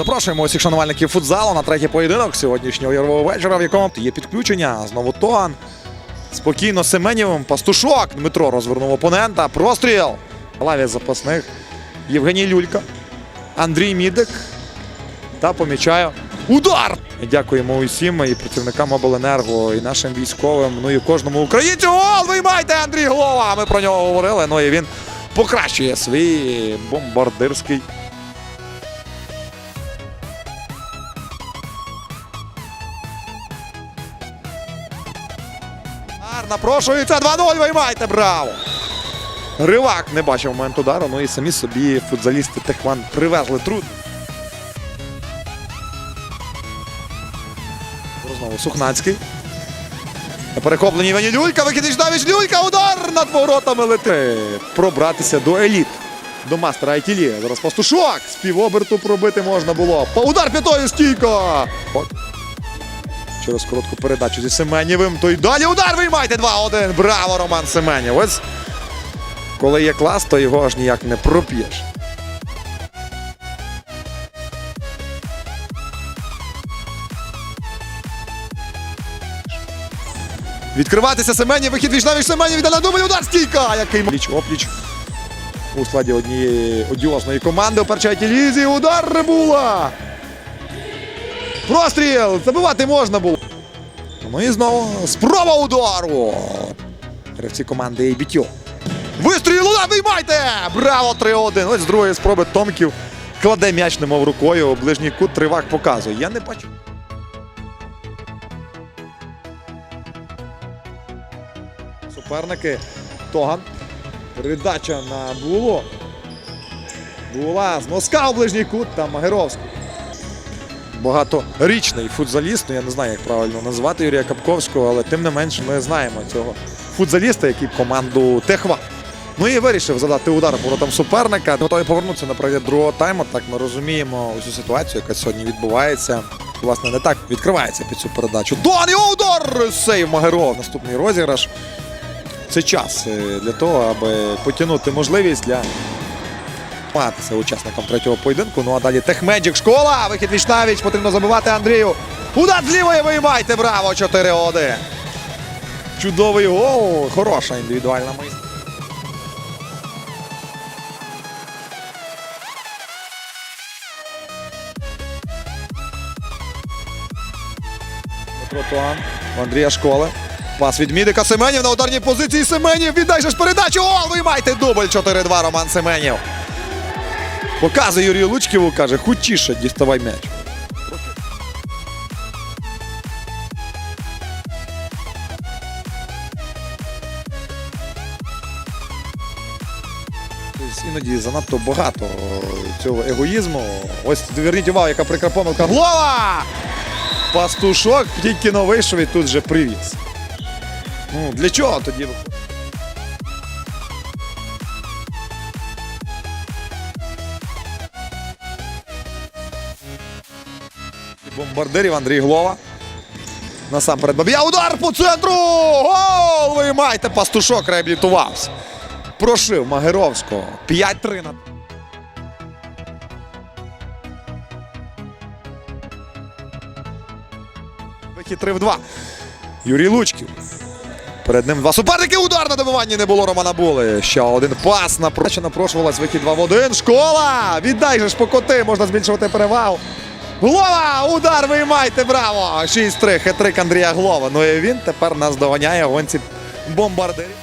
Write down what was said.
Запрошуємо усіх шанувальників футзалу на третій поєдинок сьогоднішнього ігрового вечора, в якому є підключення. Знову Тоган. Спокійно Семенєвим. Пастушок. Дмитро розвернув опонента. Простріл. Лаві запасних. Євгеній Люлька. Андрій Мідик. Та помічаю. Удар! Дякуємо усім і працівникам обленерго, і нашим військовим, ну і кожному українцю. Гол! Виймайте Андрій Глова! Ми про нього говорили. Ну і він покращує свій бомбардирський. Удар Напрошується 2-0, виймайте, браво! Ривак не бачив момент удару, ну і самі собі футзалісти Техван привезли труд. Знову Сухнацький. На перехопленні Івані Люлька, викидиш Давіч Люлька, удар над воротами летить. Пробратися до еліт. До мастера Айтілі. Зараз пастушок. З півоберту пробити можна було. По удар п'ятою стійко. Через коротку передачу зі Семенєвим. То й далі удар виймайте 2-1. Браво, Роман Семенєв. Ось коли є клас, то його аж ніяк не проп'єш. Відкриватися Семенів, вихід віч навіч Семенів, йде на дубль, удар стійка! Який пліч опліч у складі однієї одіозної команди у першій лізі. Удар Рибула! Простріл! Забивати можна було. Ну і знову спроба удару. Гравці команди ABTO. Вистріл, удар, виймайте! Браво! 3-1. Ось з другої спроби Томків кладе м'яч, немов рукою. Ближній кут тривак показує. Я не бачу. Суперники. Тоган. Передача на Булу. Була з носка у ближній кут та Магеровський. Багаторічний футзаліст, ну я не знаю, як правильно назвати Юрія Капковського, але тим не менш ми знаємо цього футзаліста, який команду Техва. Ну і вирішив задати удар воротам суперника. Готові повернутися на перегляд другого тайму. Так ми розуміємо усю ситуацію, яка сьогодні відбувається. Власне, не так відкривається під цю передачу. Дон його удар! Сейв Магеров. Наступний розіграш. Це час е, для того, аби потягнути можливість для матися учасником третього поєдинку. Ну а далі Техмеджик школа. Вихід віч навіч. Потрібно забивати Андрію. Удар з лівої виймайте. Браво! 4-1. Чудовий гол. Хороша індивідуальна. Дмитро Туан. У Андрія Школи. Пас від Мідика Семенів на ударній позиції Семенів. Віддай же ж передачу. Гол! Виймайте дубль 4-2 Роман Семенів. Показує Юрію Лучківу, каже, хутіше діставай м'яч. Тобто Іноді занадто багато цього егоїзму. Ось зверніть увагу, яка прикра помилка. Глова! Пастушок тільки но вийшов і тут же привіз. Ну, для чого тоді? Бомбардирів Андрій Глова. Насамперед Бабія. Удар по центру! Гол! Виймайте, пастушок реабілітувався. Прошив Магеровського. 5-3 на. Вихід 3 в 2. Юрій Лучків. Перед ним два суперники. Удар на добиванні не було Романа Були. Ще один пас. Напроче напрошувалась вихід 2 в 1. Школа! Віддай же ж покоти, можна збільшувати перевагу. Глова! Удар виймайте! Браво! 6-3. Хитрик Андрія Глова. Ну і він тепер нас доганяє гонці бомбардирів.